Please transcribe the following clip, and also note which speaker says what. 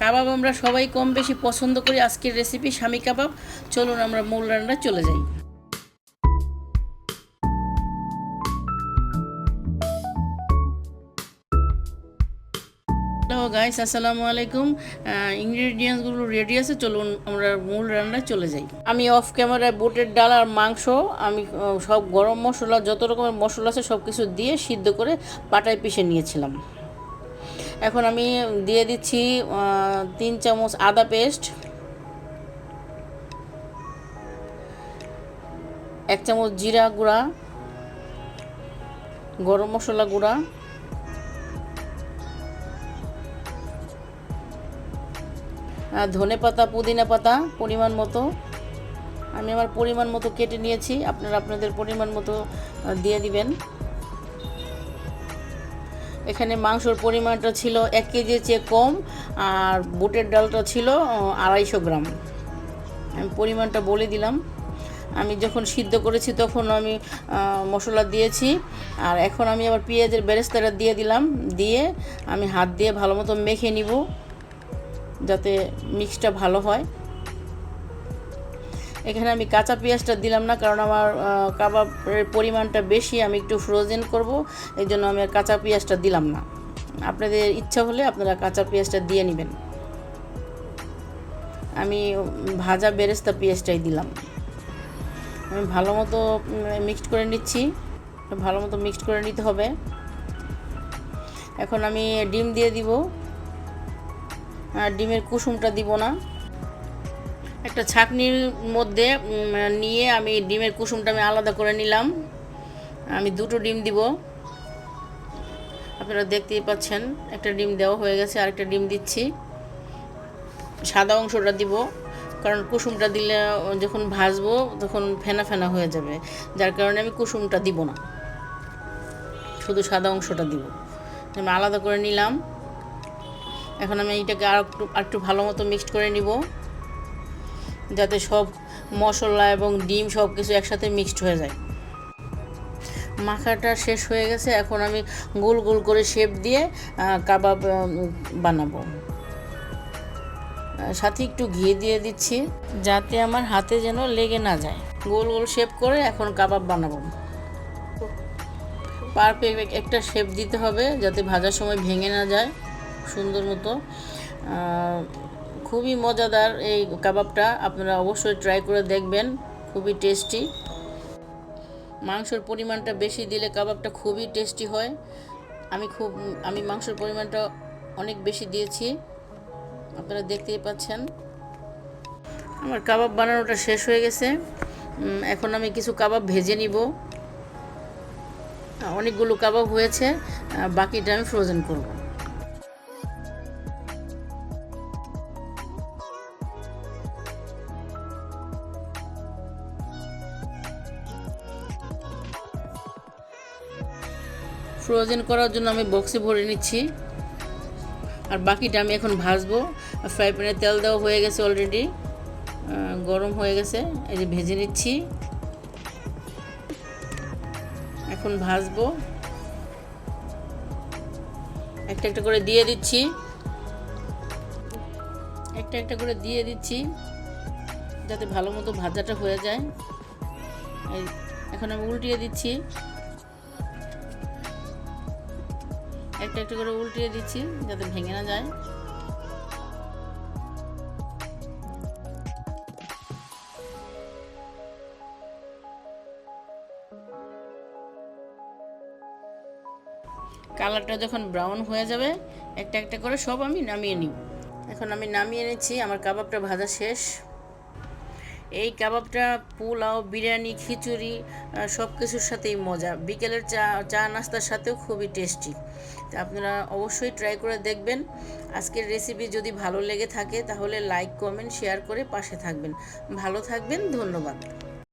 Speaker 1: কাবাব আমরা সবাই কম বেশি পছন্দ করি। আজকের রেসিপি স্বামী কাবাব। চলুন আমরা মূল রান্না চলে যাই। হ্যালো গাইস আসসালামু আলাইকুম। ইনগ্রিডিয়েন্টসগুলো রেডি আছে, চলুন আমরা মূল রান্নায় চলে যাই। আমি অফ ক্যামেরায় বুটের ডাল আর মাংস, আমি সব গরম মশলা, যত রকমের মশলা আছে সব কিছু দিয়ে সিদ্ধ করে পাটায় পিষে নিয়েছিলাম। এখন আমি দিয়ে দিচ্ছি তিন চামচ আদা পেস্ট, এক চামচ জিরা গুঁড়া, গরম মশলা গুঁড়া ধনে পাতা, পুদিনা পাতা পরিমাণ মতো। আমি আমার পরিমাণ মতো কেটে নিয়েছি, আপনারা আপনাদের পরিমাণ মতো দিয়ে দিবেন। এখানে মাংসর পরিমাণটা ছিল এক কেজির চেয়ে কম, আর বুটের ডালটা ছিল আড়াইশো গ্রাম। আমি পরিমাণটা বলে দিলাম। আমি যখন সিদ্ধ করেছি তখন আমি মশলা দিয়েছি, আর এখন আমি আবার পেঁয়াজের বেরেস্তাটা দিয়ে দিলাম, দিয়ে আমি হাত দিয়ে ভালো মতো মেখে নিব, যাতে মিক্সটা ভালো হয়। এখানে আমি কাঁচা পেঁয়াজটা দিলাম না, কারণ আমার কাবাবের পরিমাণটা বেশি, আমি একটু ফ্রোজেন করব, এই জন্য আমি কাঁচা পেঁয়াজটা দিলাম না। আপনাদের ইচ্ছা হলে আপনারা কাঁচা পেঁয়াজটা দিয়ে নেবেন। আমি ভাজা বেরেস্তা পেঁয়াজটাই দিলাম। আমি ভালো মতো মিক্সড করে নিচ্ছি। ভালো মতো মিক্সড করে নিতে হবে। এখন আমি ডিম দিয়ে দিব। আর ডিমের কুসুমটা দিব না। একটা ছাকনির মধ্যে নিয়ে আমি ডিমের কুসুমটা আমি আলাদা করে নিলাম। আমি দুটো ডিম দিব। আপনারা দেখতেই পাচ্ছেন, একটা ডিম দেওয়া হয়ে গেছে, আরেকটা ডিম দিচ্ছি। সাদা অংশটা দিব, কারণ কুসুমটা দিলে যখন ভাজবো, তখন ফেনা ফেনা হয়ে যাবে। যার কারণে আমি কুসুমটা দিব না। শুধু সাদা অংশটা দিব। আমি আলাদা করে নিলাম। এখন আমি এটাকে আর একটু আর একটু ভালো মতো মিক্সড করে নিব। যাতে সব মশলা এবং ডিম সব কিছু একসাথে মিক্সড হয়ে যায়। মাখাটা শেষ হয়ে গেছে, এখন আমি গোল গোল করে শেপ দিয়ে কাবাব বানাবো। সাথে একটু ঘি দিয়ে দিচ্ছি, যাতে আমার হাতে যেন লেগে না যায়। গোল গোল শেপ করে এখন কাবাব বানাবো। পারফেক্ট একটা শেপ দিতে হবে, যাতে ভাজার সময় ভেঙে না যায়, সুন্দর মতো। খুবই মজাদার এই কাবাবটা। আপনারা অবশ্যই ট্রাই করে দেখবেন, খুবই টেস্টি মাংসের পরিমাণটা বেশি দিলে কাবাবটা খুবই টেস্টি হয়। আমি খুব, আমি মাংসের পরিমাণটা অনেক বেশি দিয়েছি। আপনারা দেখতেই পাচ্ছেন। আমার কাবাব বানানোটা শেষ হয়ে গেছে। এখন আমি কিছু কাবাব ভেজে নিব। অনেকগুলো কাবাব হয়েছে বাকিটা আমি ফ্রোজেন করব। ফ্রোজেন করার জন্য আমি বক্সে ভরে নিচ্ছি। আর বাকিটা আমি এখন ভাজবো। ফ্রাই প্যানে তেল দেওয়া হয়ে গেছে অলরেডি গরম হয়ে গেছে। এই যে ভেজে নিচ্ছি। এখন ভাজবো। একটা একটা করে দিয়ে দিচ্ছি। একটা একটা করে দিয়ে দিচ্ছি। যাতে ভালো মতো ভাজাটা হয়ে যায়। এখন আমি উল্টিয়ে দিচ্ছি। একটা একটা করে উল্টিয়ে দিচ্ছি যাতে ভেঙে না যায়। কালারটা যখন ব্রাউন হয়ে যাবে, একটা একটা করে সব আমি নামিয়ে নিব। এখন আমি নামিয়ে নিচ্ছি, আমার কাবাবটা ভাজা শেষ। এই কাবাবটা পোলাও, বিরিয়ানি, খিচুড়ি সব কিছুর সাথেই মজা। বিকেলের চা চা নাস্তার সাথেও খুবই টেস্টি। তো আপনারা অবশ্যই ট্রাই করে দেখবেন। আজকের রেসিপি যদি ভালো লেগে থাকে, তাহলে লাইক কমেন্ট শেয়ার করে পাশে থাকবেন। ভালো থাকবেন, ধন্যবাদ।